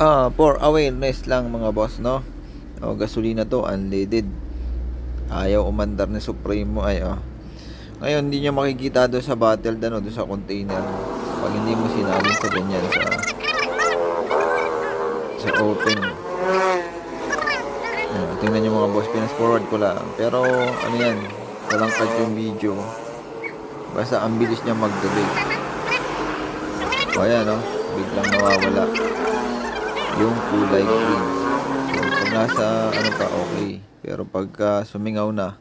Ah, for awareness lang mga boss, no? O, gasolina to, unleaded. Ayaw umandar ni Supremo ay oh. Ngayon, hindi nyo makikita doon sa bottle ano, doon sa container. Pag hindi mo sinalin sa ganyan sa sa open. Ayan, tingnan nyo mga boss, pinas forward ko lang. Pero, ano yan, walang cut yung video. Basta ang bilis niya magdubig. O ayan, no? Biglang nawawala yung kulay green. So, pag nasa ano pa, okay. Pero pagka sumingaw na,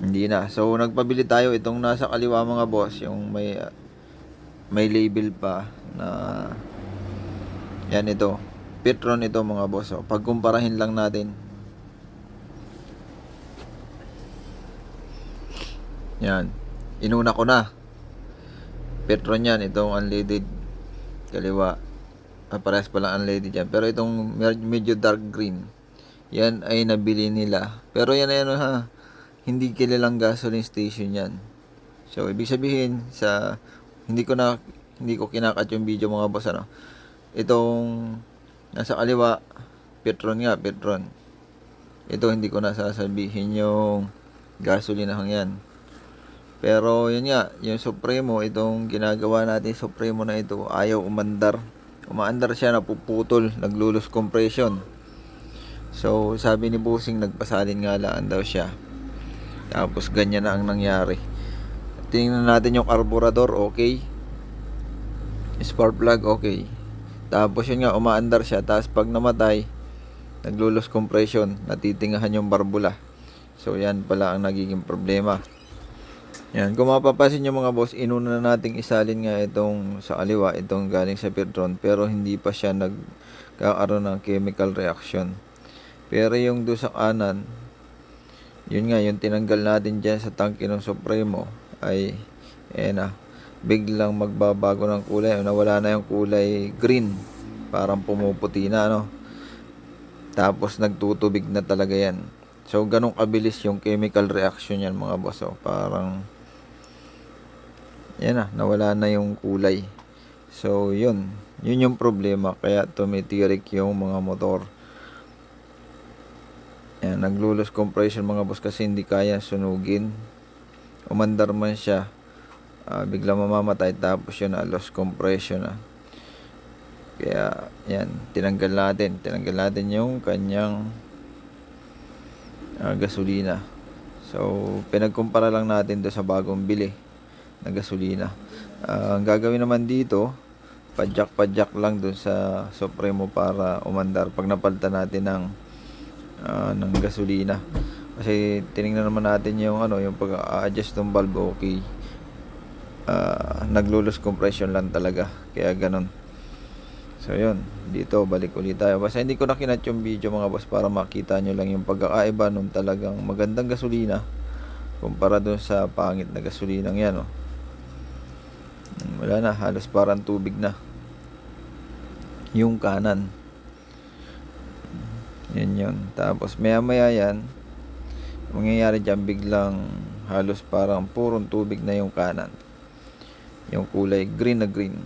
hindi na. So, nagpabili tayo itong nasa kaliwa mga boss, yung may may label pa na yan ito. Petron ito mga boss. So, pagkumparahin lang natin. Yan. Inuna ko na. Petron yan. Itong unleaded kaliwa. Ah, parehas pala unleaded yan. Pero itong medyo dark green. Yan ay nabili nila. Pero yan ay ano ha. Hindi kilalang gasoline station yan. So, ibig sabihin sa hindi ko na hindi ko kinakat yung video mga boss ano. Itong nasa kaliwa Petron nga, Petron. Ito hindi ko na sasabihin yung gasolina yan. Pero yun nga, yung Supremo, itong ginagawa natin Supremo na ito, ayaw umandar. Umaandar siya, napuputol, naglulus compression. So, sabi ni Busing, nagpasalin nga lang daw siya. Tapos, ganyan na ang nangyari. Tingnan natin yung carburetor, okay. Spark plug, okay. Tapos, yun nga, umaandar siya. Tapos, pag namatay, naglulus compression, natitingahan yung barbula. So, yan pala ang nagiging problema. Yan, kung mapapansin nyo mga boss, inuna na nating isalin nga itong sa kaliwa, itong galing sa Petron, pero hindi pa siya nagkakaroon ng chemical reaction. Pero yung do sa kanan, yun nga, yung tinanggal natin dyan sa tangke ng Supremo, ay, eh na, biglang magbabago ng kulay, nawala na yung kulay green, parang pumuputi na, no? Tapos nagtutubig na talaga yan. So, ganong kabilis yung chemical reaction yan mga boss. Oh. Parang, yan na, nawala na yung kulay. So, yun. Yun yung problema. Kaya tumitirik yung mga motor. Yan, naglulus compression mga boss kasi hindi kaya sunugin. Umandar man siya. ah, bigla mamamatay tapos yun na, loss compression na. Kaya, yan, tinanggal natin. Tinanggal natin yung kanyang ah, gasolina. So, pinagkumpara lang natin do sa bagong bili na gasolina. Ah, ang gagawin naman dito, padyak-padyak lang dun sa Supremo para umandar pag napalitan natin ng ah, ng gasolina. Kasi tiningnan naman natin yung ano, yung pag-adjust ng valve okay. Ah, naglulus compression lang talaga. Kaya ganun. So yun, dito balik ulit tayo. Basta hindi ko na kinat yung video mga boss para makita nyo lang yung pagkakaiba nung talagang magandang gasolina kumpara dun sa pangit na gasolinang yan. Oh. Wala na, halos parang tubig na. Yung kanan. Yan yun. Tapos maya maya yan, mangyayari dyan biglang halos parang purong tubig na yung kanan. Yung kulay green na green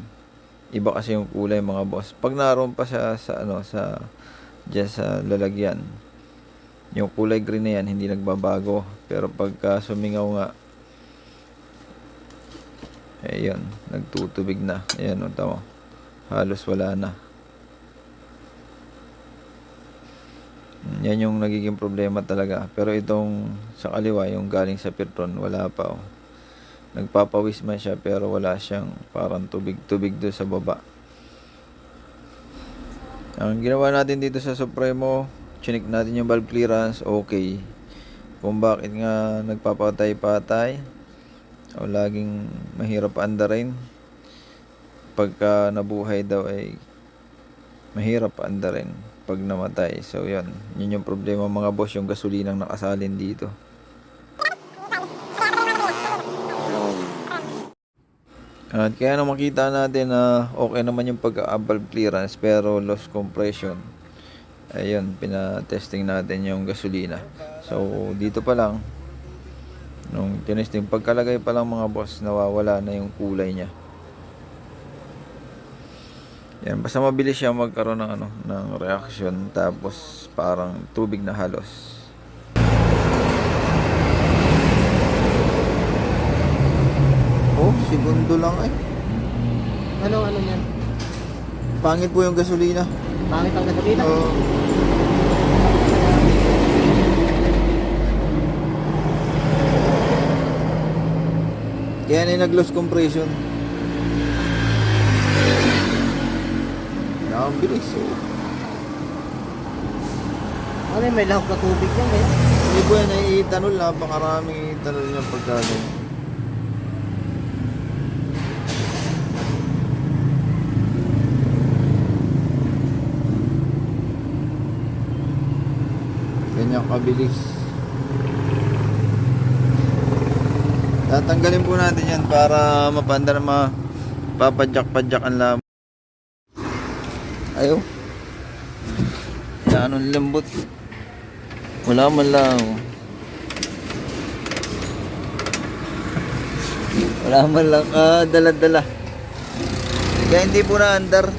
iba kasi yung kulay mga boss. Pag naroon pa siya sa ano sa diyan sa lalagyan, yung kulay green na yan hindi nagbabago. Pero pagka sumingaw nga yun, nagtutubig na. Ayan, o tama. Halos wala na. Yan yung nagiging problema talaga. Pero itong sa kaliwa, yung galing sa Petron, wala pa. Oh nagpapawis man siya pero wala siyang parang tubig-tubig doon sa baba. Ang ginawa natin dito sa Supremo, chinik natin yung valve clearance, okay. Kung bakit nga nagpapatay-patay o laging mahirap andarin pagka nabuhay daw ay mahirap andarin pag namatay. So, yun. Yun yung problema mga boss, yung gasolinang nakasalin dito. At kaya nang makita natin na okay naman yung pagka-valve clearance pero loss compression. Ayun, pina-testing natin yung gasolina. So, dito pa lang, nung tinesting, pagkalagay pa lang mga boss, nawawala na yung kulay niya. Yan, basta mabilis siya magkaroon ng ano, ng reaction tapos parang tubig na halos. Oh, segundo lang ay. Ano, ano yan? Pangit po yung gasolina. Pangit ang gasolina. Oo. Kaya na yung nag-loss compression. Ang bilis oh. Ano yun, may lahok na tubig yan eh. Hindi po yan ay ethanol, napakaraming ethanol yung pagkain. Ganyan kabilis. Tatanggalin po natin yan para mapanda na mapapadyak-padyak ang lam. Ayaw. Yan ang lambot. Wala man lang. Wala man lang ah, dala-dala. Kaya hindi po na andar.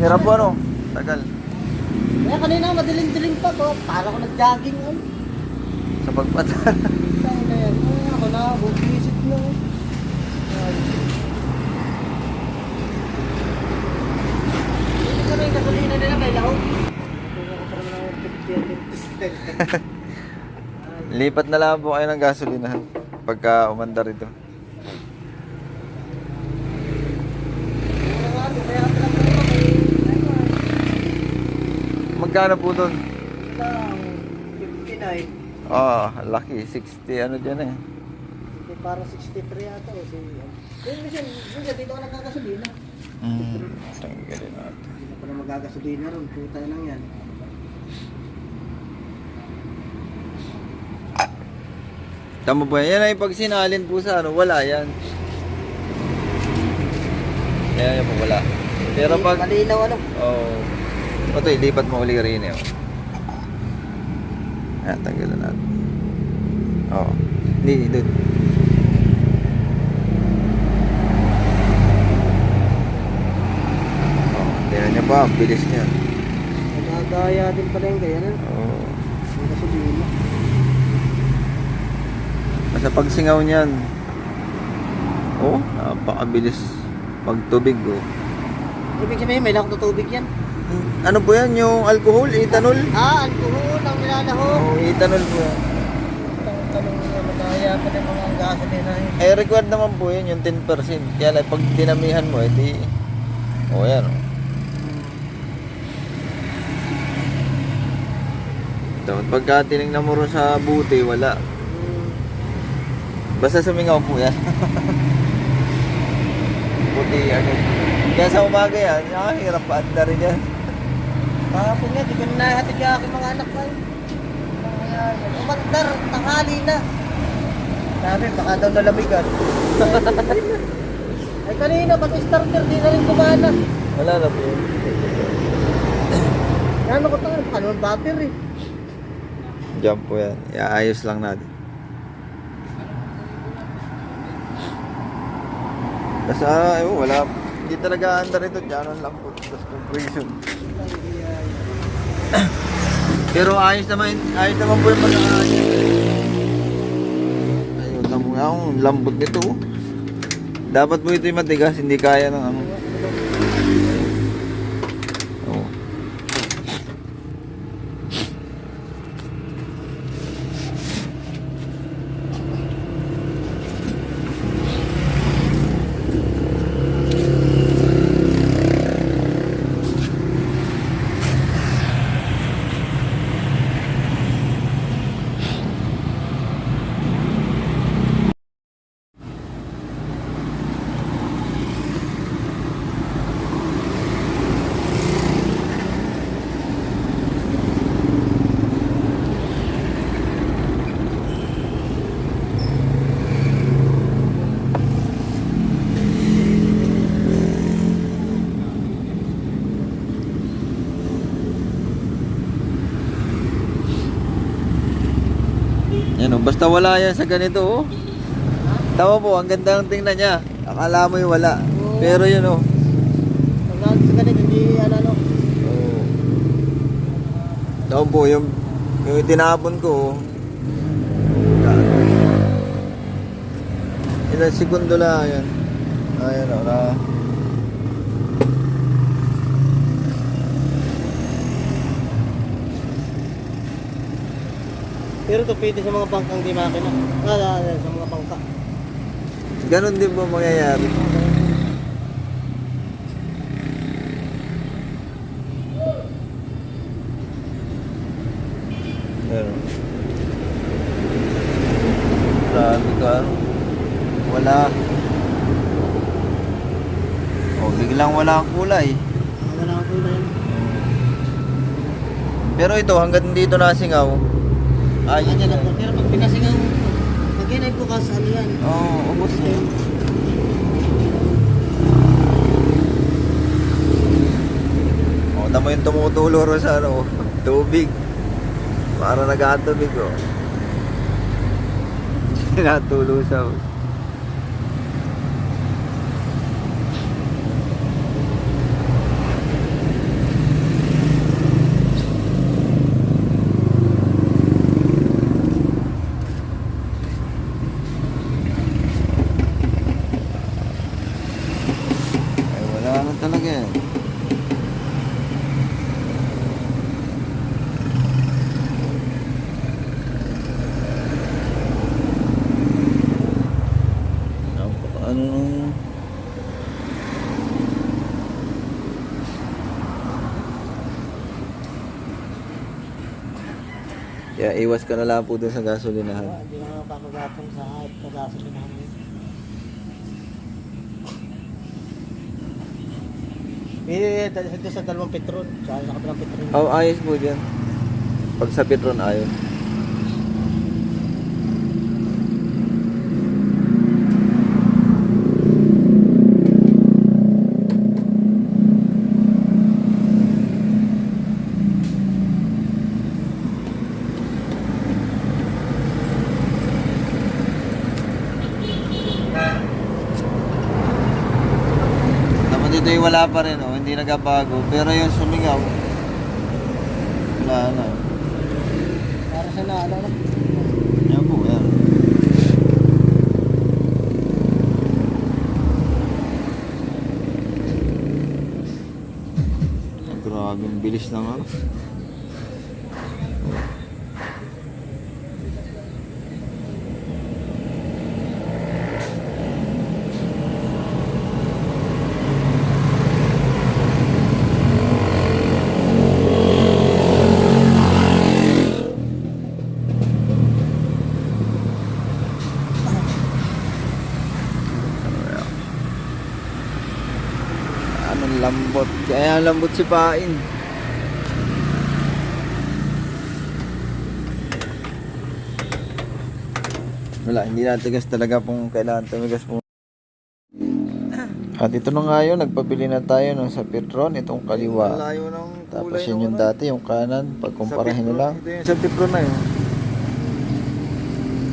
Hirap po ano? Tagal. Kaya kanina madilim-dilim pa ko. Para ko nag-jogging yun. Sa pagpata. Na ako bubisit na. Ay. Hindi ko na yung gasolina nila, may lahok. Kung ako parang na 50 Lipat na lang po kayo ng gasolinahan pagka umandar ito. Magkano po doon? Ah, laki. 60 ano dyan eh. Parang 63 yata o. Kaya minsan, minsan dito ako nagkakasolina. Hmm, tanggalin natin. Hindi na pala magkakasolina ron. Puta lang yan. Tama po yan. Yan ay pag sinalin po sa ano, wala yan. Kaya yan po wala. Pero pag... Malinaw ano? Oh. Ito, ilipat mo uli rin eh. oh. Ayan, tanggalan natin. Oo. Hindi, doon. Oh, tingnan niyo pa, ang bilis niya. Nagagaya din pala yung kaya na. Oo. Yung gasolina. Basta pag singaw niyan, oh, napakabilis. Pag tubig, oh. Ibig sabihin, may lakot na tubig yan. Ano po yan? Yung alcohol, ethanol? Ah, alcohol ang nilalahok. Oo, ethanol po yan. Tanong nga, madaya pa ng mga gasolina yun. Eh, required naman po yun, yung 10%. Kaya lang, pag dinamihan mo, edi... Oh, yan, oh. Dapat pagka tinignan mo rin sa buti, wala. Basta sumingaw po yan. Puti, ano. Kaya sa umaga yan, nakahirap pa anda rin yan. Kahapon nga, di ko na nahatid yung aking mga anak ko. Umandar, tanghali na. Sabi, baka daw nalamigan. Ay kanina, pati starter, di na rin kumana. Wala na po yun. Ano ko tayo, ano ang battery? Diyan po yan. Iayos lang natin. Basta, ah, ewan, wala. Hindi talaga under ito. Diyan lang po. Tapos compression. Pero ayos naman, ayos naman po yung pag-aayos. Ayun, lang ang lambot nito. oh. Dapat po ito yung matigas, hindi kaya ng ano. Oo. Yan oh, basta wala yan sa ganito oh. Tama po, ang ganda ng tingnan niya. Akala mo yung wala. Pero yun oh. sa ganito, hindi ano ano. Oo. Doon po, yung, yung itinapon ko, ilang segundo lang yan. Ayan o, na. Pero to pwede sa mga bangkang di makina. Ah, sa mga bangka. Ganon din po mangyayari. Pero, grabe ka. Wala. O, biglang wala ang kulay. Wala na yun. Pero ito, hanggang dito nasingaw. Ay, Kanya lang po. Pero pag pinasingaw, pag yan ay bukas, ano yan? Oo, oh, ubos na yun. O, tamo yung tumutulo ro sa ano, tubig. Para nag-atubig, oh. Natulo sa... Ay, wala Napaka- Ano nung... Iwas ka na lang po dun sa gasolinahan. Hindi na mapapagapong sa hype na gaso na namin. Eh, dito sa dalawang petron. Sa sa kabilang petron. Oh, ayos po dyan. Pag sa Petron, ayos. Wala pa rin, nagbabago. Pero yung sumingaw, wala na. Para sa na, ano, ano. Yan po, yan. Grabe, ang bilis na nga. Anong lambot. Kaya lambot si Pain. Wala, hindi natigas talaga kung kailangan tumigas po. At ito na nga yun, nagpabili na tayo ng sa Petron, itong kaliwa. Layo ng Tapos yun yung dati, yung kanan, pagkumparahin lang. Sa Petron na yun.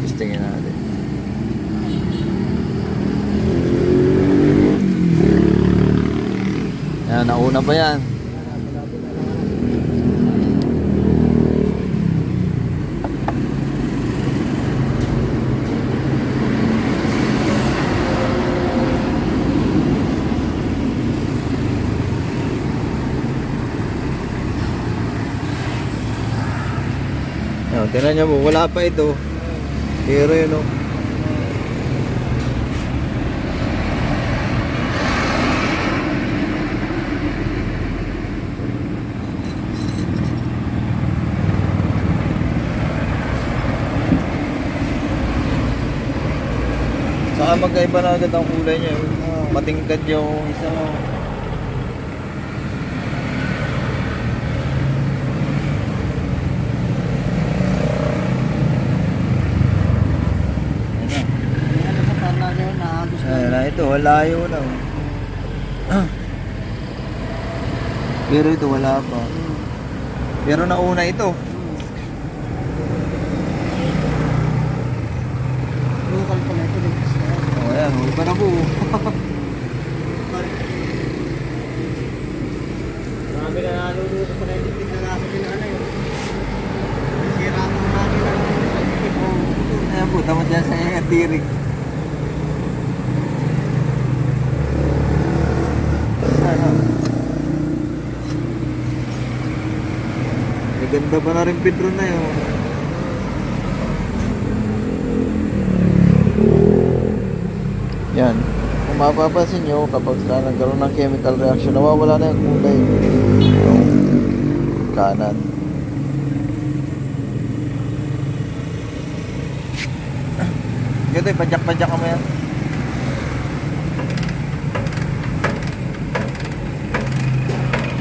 Testingin natin. Yan, nauna pa yan. Yan, tingnan nyo po, wala pa ito. Pero yun o. Saka magkaiba na agad ang kulay niya. eh. Matingkad yung isa mo. Ayan na. Na. Na ito, walayo na. oh. Pero ito wala pa. Pero nauna ito. Local pala ito. Na. Oh, ayan, pa na po. Sabi na naluluto ko na yung liquid na nasa pinana yun. Sira ko ang makina. Ayan po, tama dyan sa yung tirik. May ganda pa na rin Pedro na yun. Yan. Kung mapapansin nyo, kapag sila nagkaroon ng chemical reaction, nawawala na yung kulay. Yung kanan. Ganito, padyak-padyak ka mo yan.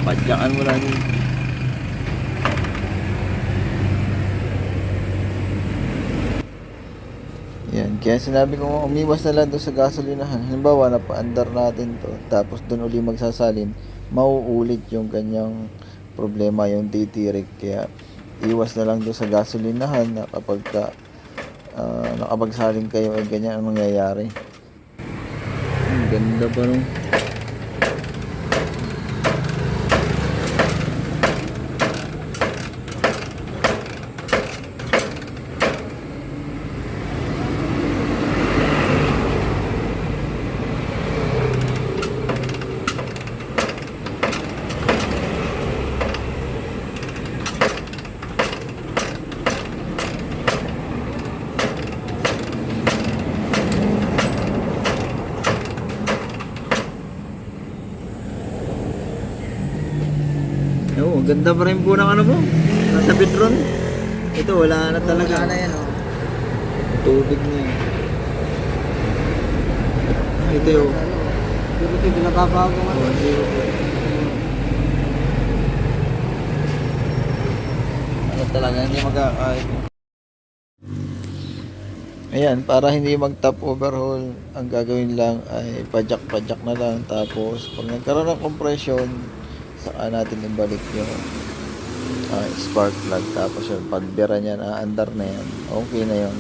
Padyakan mo lagi. Yan, kaya sinabi ko umiwas na lang doon sa gasolinahan. Halimbawa, napaandar natin to, tapos doon uli magsasalin, mauulit yung kanyang problema, yung titirik. Kaya, iwas na lang doon sa gasolinahan na kapag ka, ah, nakapagsalin kayo ay ganyan ang mangyayari. Ang ganda pa nung Oo, ganda pa rin po ng ano mo. Nasa Petron. Ito, wala na talaga. Wala na yan, oh. Tubig na yun. Ito yun. Ano, Pero ito, binababago nga. Oh, zero po. Ano talaga, hindi magkakait. Ayan, para hindi mag-top overhaul, ang gagawin lang ay padyak-padyak na lang. Tapos, pag nagkaroon ng compression, saka natin ibalik yung ah, spark plug. Tapos yun, pagbira niya na andar na yan, okay na yun.